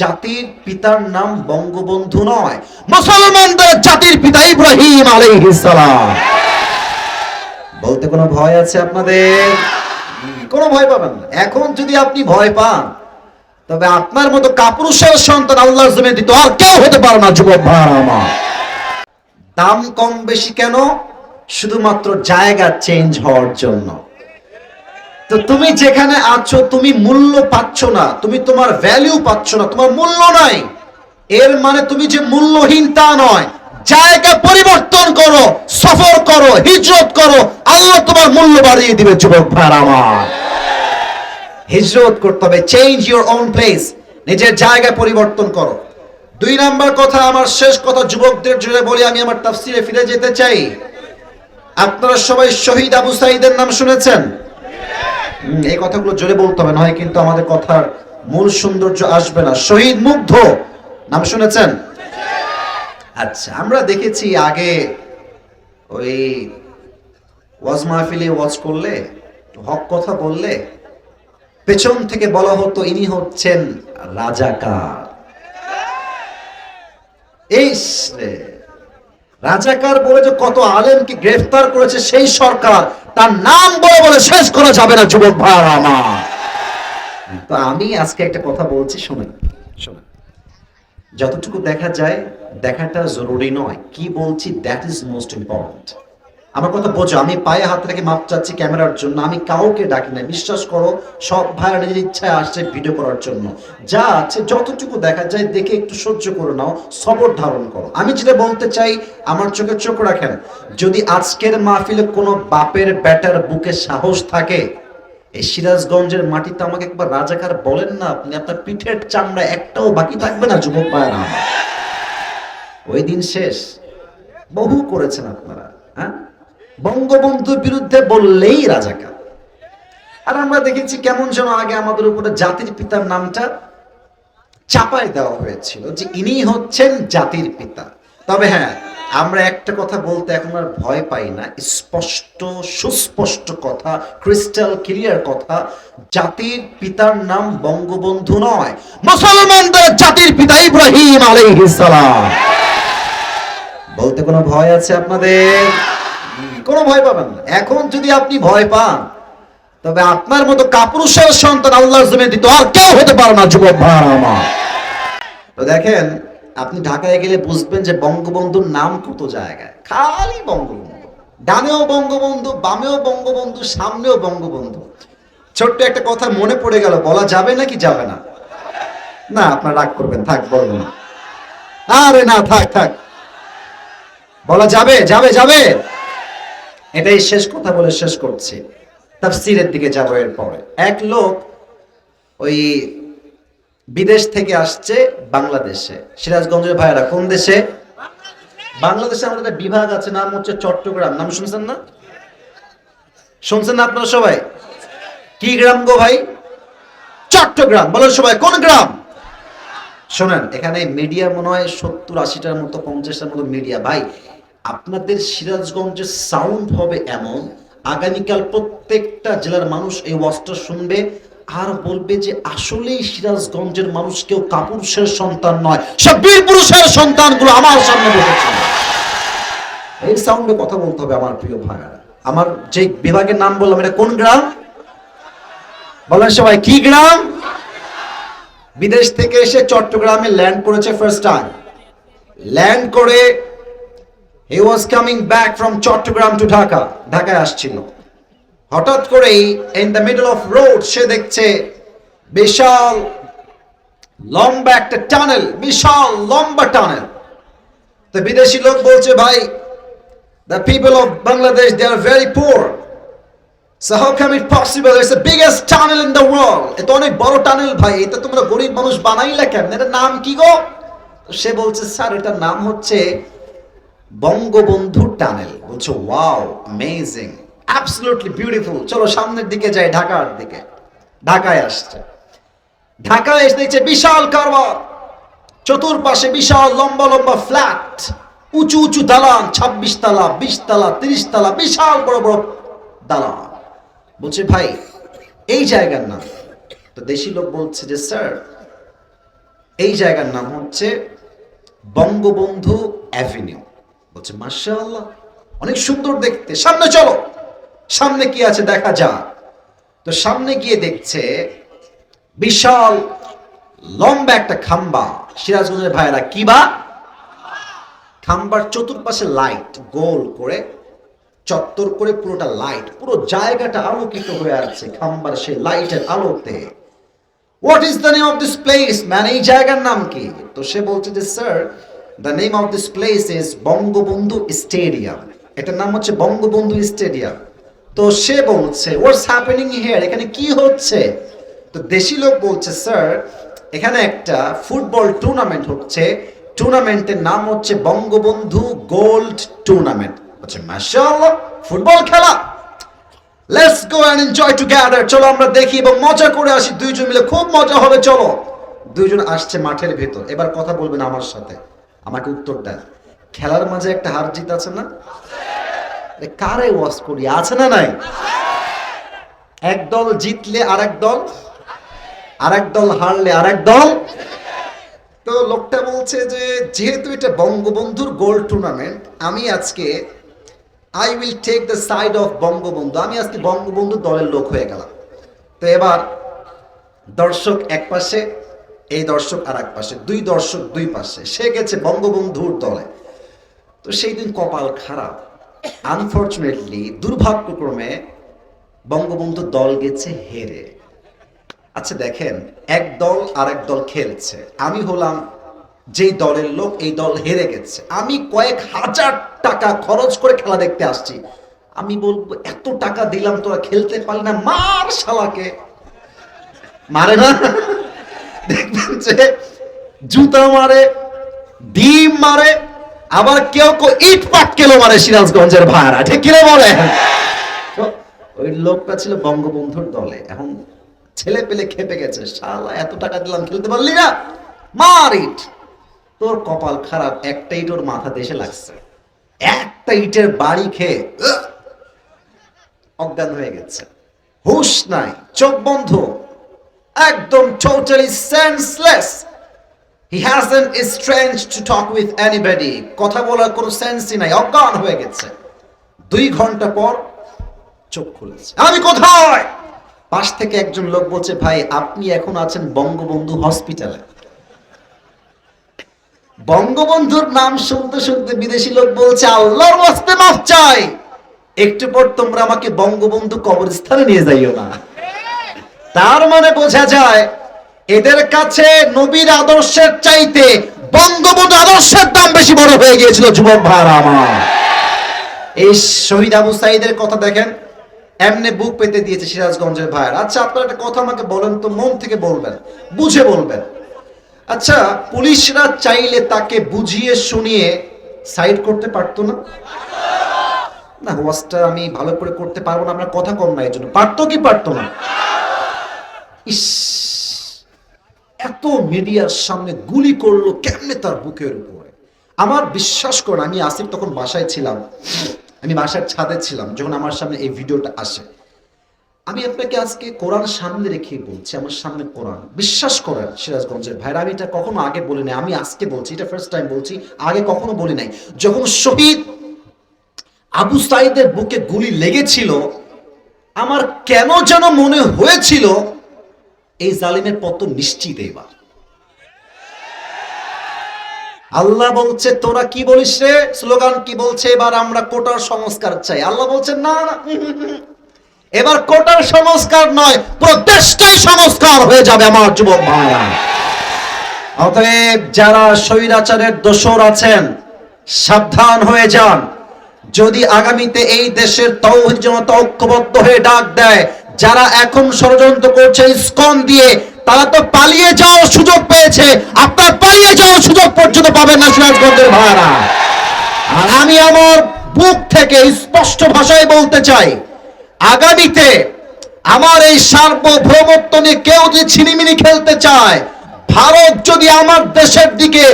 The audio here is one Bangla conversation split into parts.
জাতির পিতার নাম বঙ্গবন্ধু নয়, মুসলমানদের জাতির পিতা ইব্রাহিম আলাইহিস সালাম। বলতে কোনো ভয় আছে আপনাদের? কোনো ভয় পাবেন না। এখন যদি আপনি ভয় পান, তবে আপনার মতো কাপুরুষের সন্তান আল্লাহর জমিনে দিত আর কেউ হতে পারে না, যুবক ভাই আমার। দাম কম বেশি কেন? শুধুমাত্র জায়গা চেঞ্জ হওয়ার জন্য। তো তুমি যেখানে আছো, তুমি মূল্য পাচ্ছ না। তুমি তোমার ভ্যালু পাচ্ছ না, তোমার মূল্য নাই। এর মানে তুমি যে মূল্যহীন তা নয়। জায়গা পরিবর্তন করো, সফর করো, হিজরত করো। আল্লাহ তোমার মূল্য বাড়িয়ে দিবে, যুবক ভাই আমার। হিজরত করতে হবে চেঞ্জ ইউর ওন প্লেস নিজের জায়গা পরিবর্তন করো। দুই নাম্বার কথা, আমার শেষ কথা, যুবকদের জন্য বলি, আমি আমার তাফসিরে ফিরে যেতে চাই। আপনারা সবাই শহীদ আবু সাইদের নাম শুনেছেন? এই কথাগুলো জোরে বলতে হবে, নয় কিন্তু আমাদের কথার মূল সৌন্দর্য আসবে না। শহীদ মুগ্ধ, নাম শুনেছেন? আচ্ছা আমরা দেখেছি আগে ওই ওয়াজ মাহফিলে ওয়াজ করলে, হক কথা বললে, পেছন থেকে বলা হতো ইনি হচ্ছেন রাজাকার। এই রাজাকার বলে যে কত আলেমকে গ্রেফতার করেছে সেই সরকার। তার নাম বলে বলে শেষ করা যাবে না, যুবক ভাই আমার। তো আমি আজকে একটা কথা বলছি, শোনেন শোনেন। যতটুকু দেখা যায়, দেখাটা জরুরি নয়। কি বলছি দ্যাট ইজ মোস্ট ইম্পর্টেন্ট আমার কথা বোঝো, আমি পায়ে হাত রেখে মাপ চাচ্ছি ক্যামেরার জন্য, আমি কাউকে ডাকি না। বিশ্বাস করো, সব ভাইয়ের নিজের ইচ্ছায় আসছে ভিডিও করার জন্য। যা আছে, যতটুকু দেখা যায়, দেখে একটু সহ্য করে নাও, সবর ধারণ করো। আমি যেটা বলতে চাই, আমার চোখে চোখ রাখেন, যদি আজকের মাহফিলে কোনো বাপের ব্যাটার বুকে সাহস থাকে, এই সিরাজগঞ্জের মাটিতে আমাকে একবার রাজাকার বলেন না আপনি, আপনার পিঠের চামড়া একটাও বাকি থাকবে না, যুবক আমার। ওই দিন শেষ। বহু করেছেন আপনারা হ্যাঁ? বঙ্গবন্ধুর বিরুদ্ধে বললেই রাজাকার। আর আমরা দেখেছি কেমন যেন আগে আমাদের উপরে জাতির পিতার নামটা চাপায় দেওয়া হয়েছিল যে ইনি হচ্ছেন জাতির পিতা। তবে হ্যাঁ আমরা একটা কথা বলতে এখন আর ভয় পাই না। স্পষ্ট, সুস্পষ্ট কথা ক্রিস্টাল ক্লিয়ার কথা, জাতির পিতার নাম বঙ্গবন্ধু নয়। মুসলমানদের জাতির পিতা ইব্রাহিম আলাইহিস সালাম। বলতে কোনো ভয় আছে আপনাদের? কোনো ভয় পাবেন না। এখন যদি আপনি ভয় পান, তবে আপনার মতো কাপুরুষের সন্তান আল্লাহর জমিনে দিত আর কেউ হতে পারে না, যুবক তো দেখেন, আপনি ঢাকায় গেলে বুঝবেন যে বঙ্গবন্ধুর নাম কত জায়গায়। খালি বঙ্গবন্ধু। ডানেও বঙ্গবন্ধু, বামেও বঙ্গবন্ধু, সামনেও বঙ্গবন্ধু। ছোট্ট একটা কথা মনে পড়ে গেল, বলা যাবে নাকি যাবে না? না, আপনার রাগ করবেন, থাক বলবেন আরে না, থাক থাক। বলা যাবে যাবে যাবে। এটাই শেষ কথা বলে শেষ করছি। তাফসিরের দিকে যাব এরপরে। এক লোক ওই বিদেশ থেকে আসছে বাংলাদেশে। সিরাজগঞ্জের ভাইয়েরা, কোন দেশে? বাংলাদেশে আমাদের একটা বিভাগ আছে, নাম হচ্ছে চট্টগ্রাম। নাম শুনছেন না? শুনছেন না আপনারা সবাই? কি গ্রাম গো ভাই? চট্টগ্রাম। বলেন সবাই, কোন গ্রাম? শোনেন, এখানে মিডিয়া মনে হয় সত্তর আশিটার মতো, পঞ্চাশটার মতো মিডিয়া। ভাই আপনাদের সিরাজগঞ্জের সাউন্ড হবে এমন। আগামীকাল প্রত্যেকটা জেলার মানুষ এই ওয়াজটা শুনবে আর বলবে যে আসলেই সিরাজগঞ্জের মানুষ কেউ কাপুরুষের সন্তান নয় সব বীর পুরুষের সন্তানগুলো আমার সামনে বসেছে। এই সাউন্ডে কথা বলতে হবে আমার প্রিয় ভাইয়ারা। আমার যে বিভাগের নাম বললাম, এটা কোন গ্রাম? বলেন সবাই, কি গ্রাম? বিদেশ থেকে এসে চট্টগ্রামে ল্যান্ড করেছে ফার্স্ট টাইম ল্যান্ড করে he was coming back from Chattogram to Dhaka ঢাকায় আসছিল। হঠাৎ করেই in the middle of road সে দেখছে বিশাল লম্বা একটা টানেল বিশাল লম্বা টানেল তো বিদেশি লোক বলছে, ভাই the people of Bangladesh they are very poor So how come it possible? It's the biggest tunnel in the world. এটা অনেক বড় টানেল ভাই এটা তোমরা গরিব মানুষ বানাইলে কেন এটার নাম কি গো? সে বলছে, স্যার, এটার নাম হচ্ছে বঙ্গবন্ধু টানেল। বলছে ওয়াও অ্যামেজিং অ্যাবসলিউটলি বিউটিফুল চলো সামনের দিকে যাই, ঢাকার দিকে। ঢাকায় আসছে। ঢাকায় এসে দেখছে বিশাল কারবার। চতুর্পাশে বিশাল লম্বা লম্বা ফ্ল্যাট। উঁচু উঁচু দালান, ছাব্বিশ তালা, বিশ তালা, তিরিশ তালা, বিশাল বড় বড় দালান। বলছে, ভাই, এই জায়গার নাম। তো দেশি লোক বলছে যে স্যার এই জায়গার নাম হচ্ছে বঙ্গবন্ধু অ্যাভিনিউ বলছে, মাশাআল্লাহ, অনেক সুন্দর দেখতে। সামনে চলো। সামনে কি আছে দেখা যা তো সামনে গিয়ে দেখছে বিশাল লম্বা একটা খাম্বা। সিরাজগঞ্জের ভাইয়েরা, কি বা? খাম্বার চতুর্পাশে লাইট গোল করে, চত্বর করে পুরোটা লাইট পুরো জায়গাটা আলোকিত হয়ে আছে খাম্বার সেই লাইটের আলোতে। What is the name of this place man এই জায়গার নাম কি? তো সে বলছে যে sir the name of this place is Bangabandhu stadium এটার নাম হচ্ছে বঙ্গবন্ধু স্টেডিয়াম তো সে বলছে হোয়াটস হ্যাপেনিং হিয়ার এখানে কি হচ্ছে? তো দেশি লোক বলছে স্যার এখানে একটা ফুটবল টুর্নামেন্ট হচ্ছে। টুর্নামেন্টের নাম হচ্ছে বঙ্গবন্ধু গোল্ড টুর্নামেন্ট হচ্ছে মাশাআল্লাহ, ফুটবল খেলা। Let's go and enjoy together চলো আমরা দেখি এবং মজা করে আসি, দুইজন মিলে। খুব মজা হবে, চলো। দুইজন আসছে মাঠের ভেতর। এবার কথা বলবেন আমার সাথে। আমাকে উত্তর দেন খেলার মাঝে একটা হার জিত আছে না? কারে ওয়াশ করি? আছে না নাই? এক দল জিতলে আরেক দল আরেক দল হারলে আরেক দল। তো লোকটা বলছে যে, যেহেতু এটা বঙ্গবন্ধুর গোল্ড টুর্নামেন্ট আমি আজকে I will take the side of Bangabandhu. আমি আজকে বঙ্গবন্ধু দলের লোক হয়ে গেলাম। তো এবার দর্শক এক পাশে এই দর্শক আর এক পাশে, দুই দর্শক দুই পাশে। সে গেছে বঙ্গবন্ধুর দলে। তো সেই দিন কপাল খারাপ। আনফর্চুনেটলি দুর্ভাগ্যক্রমে বঙ্গবন্ধু দল গেছে হেরে। আচ্ছা দেখেন, এক দল আর এক দল খেলছে। আমি হলাম যেই দলের লোক, এই দল হেরে গেছে। আমি কয়েক হাজার টাকা খরচ করে খেলা দেখতে আসছি। আমি বলব, এত টাকা দিলাম, তোরা খেলতে পারলি না, মার শালাকে। মারে না? দেখবেন যে জুতা মারে, ডিম মারে, আবার কেউ কেউ ইট পাটকেলো মারে সিরাজগঞ্জের ভাড়া ঠিক কিনা বলে ওই লোকটা ছিল বঙ্গবন্ধুর দলে, এখন ছেলে পেলে খেপে গেছে, শালা, এত টাকা দিলাম, খেলতে পারলি না? মার ইট। তোর কপাল খারাপ, একটা ইট ওর মাথা দেশে লাগছে। একটা ইটের বাড়ি খেয়ে অজ্ঞান হয়ে গেছে। হুশ নাই, চোখ বন্ধ। একদম totally senseless he hasn't strange to talk with anybody কথা বলার কোনো সেন্সই নাই, অজ্ঞান হয়ে গেছে। দুই ঘণ্টা পর চোখ খুলেছে। আমি কোথায়? পাশ থেকে একজন লোক বলছে, ভাই, আপনি এখন আছেন বঙ্গবন্ধু হসপিটালে বঙ্গবন্ধুর নাম শুনতে শুনতে বিদেশি লোক বলছে, আল্লাহর মাফ চাই। একটু পর তোমরা আমাকে বঙ্গবন্ধু কবরস্থানে নিয়ে যাইও না। তার মানে বোঝা যায় এদের কাছে নবীর আদর্শের চাইতে বঙ্গবন্ধু আদর্শের দাম বেশি বড় হয়ে গিয়েছিল, যুবক ভাড়া আমার। এই শহীদ আবু সাইদের কথা দেখেন, এমনি বুক পেতে দিয়েছে সিরাজগঞ্জের ভাইয়ের আচ্ছা আপনারা একটা কথা আমাকে বলেন তো, মন থেকে বলবেন, বুঝে বলবেন। আচ্ছা পুলিশরা চাইলে তাকে বুঝিয়ে শুনিয়ে সাইড করতে পারতো না? না, ওয়াজটা আমি ভালো করে করতে পারব না, আমরা কথা কম না এই জন্য। পারতো কি পারতো না? ইস, এত মিডিয়ার সামনে গুলি করল কেমনে তার বুকের উপরে? আমার বিশ্বাস করুন আমি আসিফ তখন বাসায় ছিলাম। আমি বাসার ছাদে ছিলাম, যখন আমার সামনে এই ভিডিওটা আসে। আমি আপনাকে আজকে কোরআন সামনে রেখে বলছি, আমার সামনে কোরআন। বিশ্বাস করেন, সিরাজগঞ্জের ভাইরা, আমি এটা কখনো আগে বলি নাই, আমি আজকে বলছি, এটা ফার্স্ট টাইম বলছি, আগে কখনো বলি নাই। যখন শহীদ আবু সাইদের বুকে গুলি লেগেছিল, আমার কেন যেন মনে হয়েছিল এই জালিমের পতন নিশ্চিত এবার আল্লাহ বলছে, তোরা কি বলিস রে? স্লোগান কি বলছে? এবার আমরা কোটার সংস্কার চাই। আল্লাহ বলছে না। এবার কোটার সংস্কার নয়, পুরো সংস্কার হয়ে যাবে আমার যুবক ভাইরা। অতএব যারা স্বৈরাচারের দোসর আছেন, সাবধান হয়ে যান। যদি আগামীতে এই দেশের তৌহিদ জনতা ঐক্যবদ্ধ হয়ে ডাক দেয় যারা এখন ষড়যন্ত্র করছে স্কন দিয়ে, তারা তো পালিয়ে যাওয়ার সুযোগ পেয়েছে। আপনার পালিয়ে যাওয়ার সুযোগ পর্যন্ত পাবেন না সিরাজগঞ্জের ভাড়া। আর আমি আমার বুক থেকে স্পষ্ট ভাষায় বলতে চাই, আগামীতে আমার এই সার্বভৌমত্ব নিয়ে কেউ যদি ছিনিমিনি খেলতে চায় ভারত যদি আমার দেশের দিকে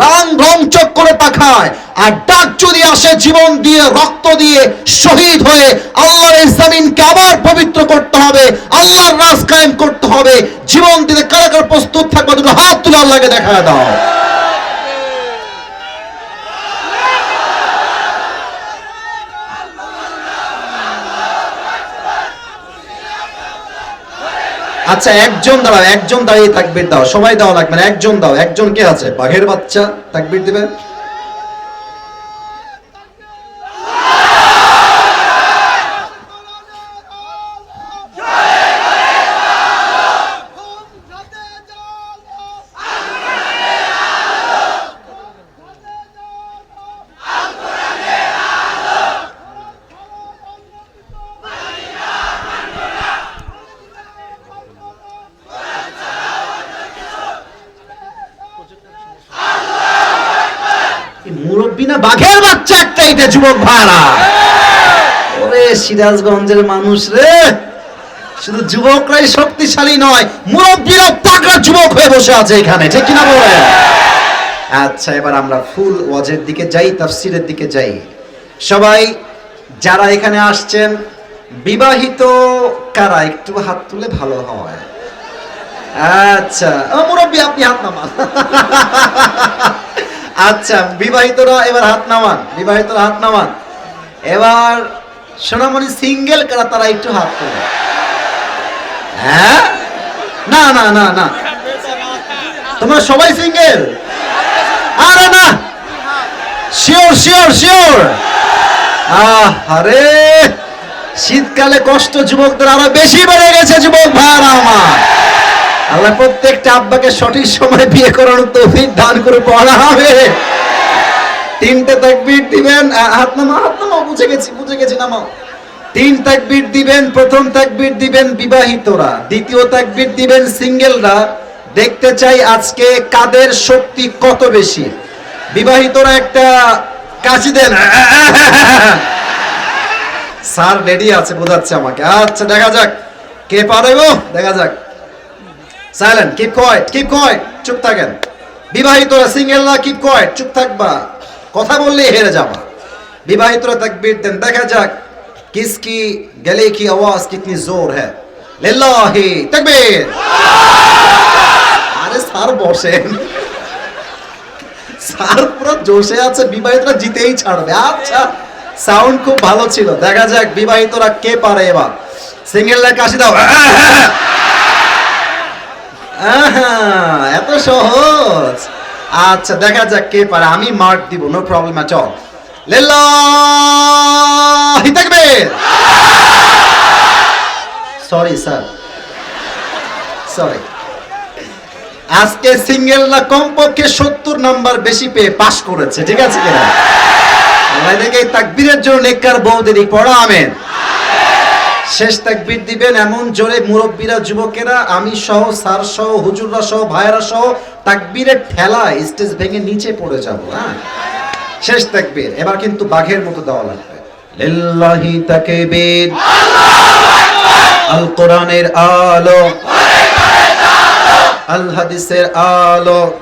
রান রংচক করে তাকায়, আর ডাক যদি আসে জীবন দিয়ে, রক্ত দিয়ে, শহীদ হয়ে, আল্লাহর এই জমিনকে আবার পবিত্র করতে হবে, আল্লাহর রাজ কায়েম করতে হবে, জীবন দিতে কারা কারা প্রস্তুত থাকবে, দুটো হাত তুলে আল্লাহকে দেখা দাও। আচ্ছা একজন দাঁড়াও, একজন দাঁড়িয়ে তাকবির দাও, সবাই দাও লাগবে না, একজন দাও, একজন কে আছে? বাঘের বাচ্চা তাকবির দিবেন এই মুরব্বী না বাঘের বাচ্চা একটা এটা যুবক ভাড়া ওরে সিরাজগঞ্জের মানুষ রে। শুধু যুবকরাই শক্তিশালী নয়, মুরব্বীরা তাগড়া যুবক হয়ে বসে আছে এখানে, ঠিক কিনা আচ্ছা এবার আমরা ফুল ওয়াজের দিকে যাই, তাফসিরের দিকে যাই। সবাই, যারা এখানে আসছেন, বিবাহিত কারা? একটু হাত তুলে ভালো হয়। আচ্ছা মুরব্বী, আপনি হাত নামান। আচ্ছা বিবাহিতরা এবার হাত নামান, বিবাহিতরা হাত নামান। এবার সোনামণি সিঙ্গেল কারা, তারা একটু হাত তোলে হ্যাঁ? না না না না। তোমরা সবাই সিঙ্গেল? আরে না! Sure sure sure! আরে শীতকালে কষ্ট যুবকদের আরও বেশি বেড়ে গেছে, যুবক ভাইরা আমার। আল্লাহ প্রত্যেকটা আব্বাকে সঠিক সময় বিয়ে করানোর তৌফিক দান করে পড়া হবে। তিনটে তাকবীর দিবেন হাত নামা হাত নামা বুঝে গেছি বুঝে গেছি, নামাও। তিন তাকবীর দিবেন, প্রথম তাকবীর দিবেন বিবাহিতরা, দ্বিতীয় তাকবীর দিবেন সিঙ্গেলরা। দেখতে চাই আজকে কাদের শক্তি কত বেশি। বিবাহিতরা একটা কাশি দেন। স্যার রেডি আছে, বোঝাচ্ছে আমাকে। আচ্ছা দেখা যাক। কে পারে গো দেখা যাক। Silent keep quiet keep quiet চুপ থাকেন। বিবাহিতরা সিঙ্গেলরা কিপ কোয়েট চুপ থাকবা। কথা বললেই হেরে যাবা। বিবাহিতরা তাকবীর দেন দেখা যাক কিসকি গলে কি আওয়াজ কিতনি জোর হ্যায় লিল্লাহি তাকবীর! আরে স্যার বসেন। স্যার পুরো জোশে আছে বিবাহিতরা জিতেই ছাড়বে। আচ্ছা সাউন্ড খুব ভালো ছিল। দেখা যাক বিবাহিতরা কে পারে এবার। সিঙ্গেল সিঙ্গেলরা কাশি দাও। আহা, এত সহজ। আচ্ছা দেখা যাক কে পারে। আমি মার্ক দিব নো প্রবলেম অ্যাট অল লিল্লাহি তাকবীর সরি স্যার সরি আজকে সিঙ্গেলরা কমপক্ষে সত্তর নাম্বার বেশি পেয়ে পাশ করেছে, ঠিক আছে কিনা? তাকবীরের জন্য নেককার বৌদেরই পড়া, আমেন। শেষ তাকবীর দিবেন এমন জোরে মুরব্বীরা, যুবকেরা, আমি সহ, স্যার সহ, হুজুররা সহ, ভাইয়েরা সহ, তাকবীরের ঠেলায় স্টেজ ভেঙে নিচে পড়ে যাব হ্যাঁ? শেষ তাকবীর। এবার কিন্তু বাঘের মতো দেওয়া লাগবে। লিল্লাহি তাকবীর। আল কোরআনের আলো আল। হাদিসের আলো।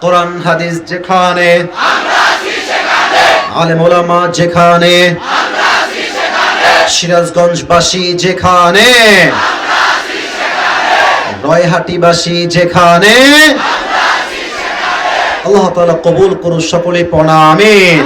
কোরআন, হাদিস যেখানে। আলেম ওলামা যেখানে। সিরাজগঞ্জবাসী যেখানে রয়হাটিবাসী যেখানে আল্লাহ তালা কবুল করুন সকলে প্রণামিন